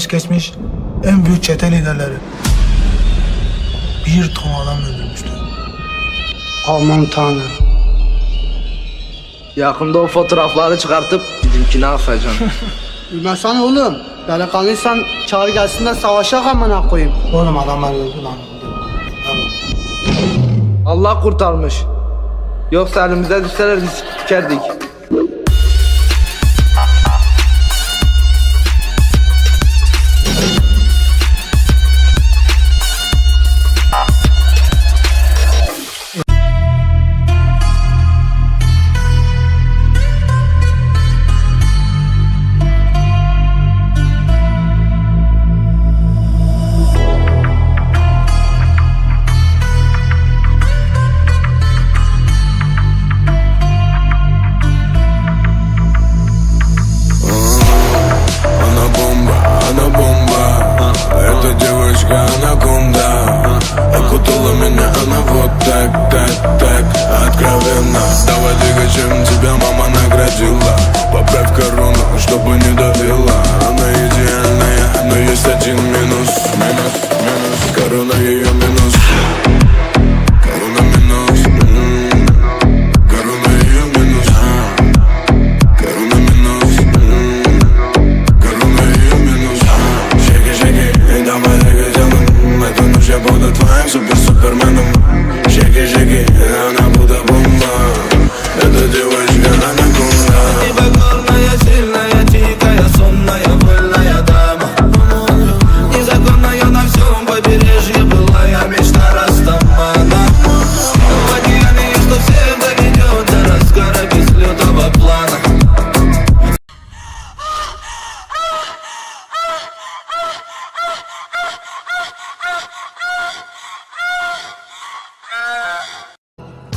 gelmiş geçmiş en büyük çete liderleri. Bir ton adam öldürmüştü. Aman tanrım. Yakında o fotoğrafları çıkartıp bizimkini asacaksın. Bilmezsen oğlum. Delikanlıysan çağır gelsin de savaşa amına koyayım. Oğlum adamlar öldü lan. Allah kurtarmış. Yoksa elimize düşseler biz sikerdik. Откровенно Давай двигачем тебя мама наградила. Поправь корону, чтобы не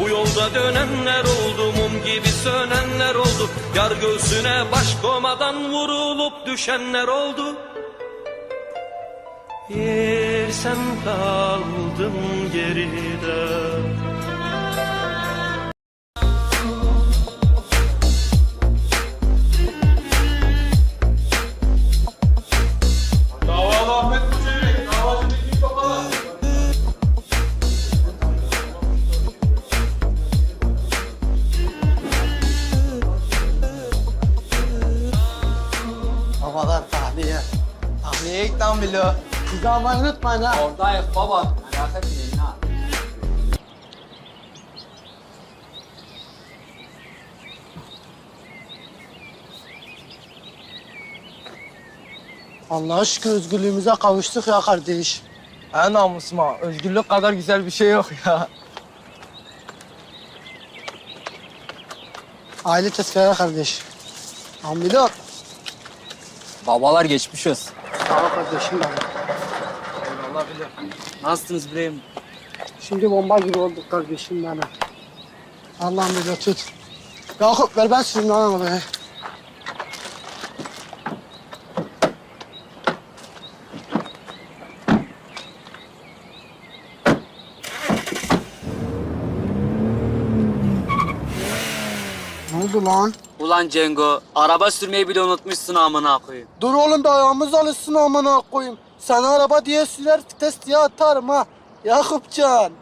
bu yolda dönenler oldu mum gibi sönenler oldu. Yar göğsüne baş komadan vurulup düşenler oldu. Yer sen kaldın geride Lan bilo. Siz almayı unutmayın ha. Oradayız baba. Merak etmeyin ha. Allah'a şükür özgürlüğümüze kavuştuk ya kardeş. En namusuma özgürlük kadar güzel bir şey yok ya. Aile tezkere kardeş. Ambilo. Babalar geçmiş olsun. Sağ kardeşim benim. Nasılsınız İbrahim? Şimdi bomba gibi olduk kardeşim benim. Allah'ım bir tut. Yakup ver ben süreyim lan arabayı. Ne oldu lan? Ulan Cengo, araba sürmeyi bile unutmuşsun amına koyayım. Dur oğlum da ayağımız alışsın amına koyayım. Sen araba diye sürer vites diye atarım ha. Yakupcan.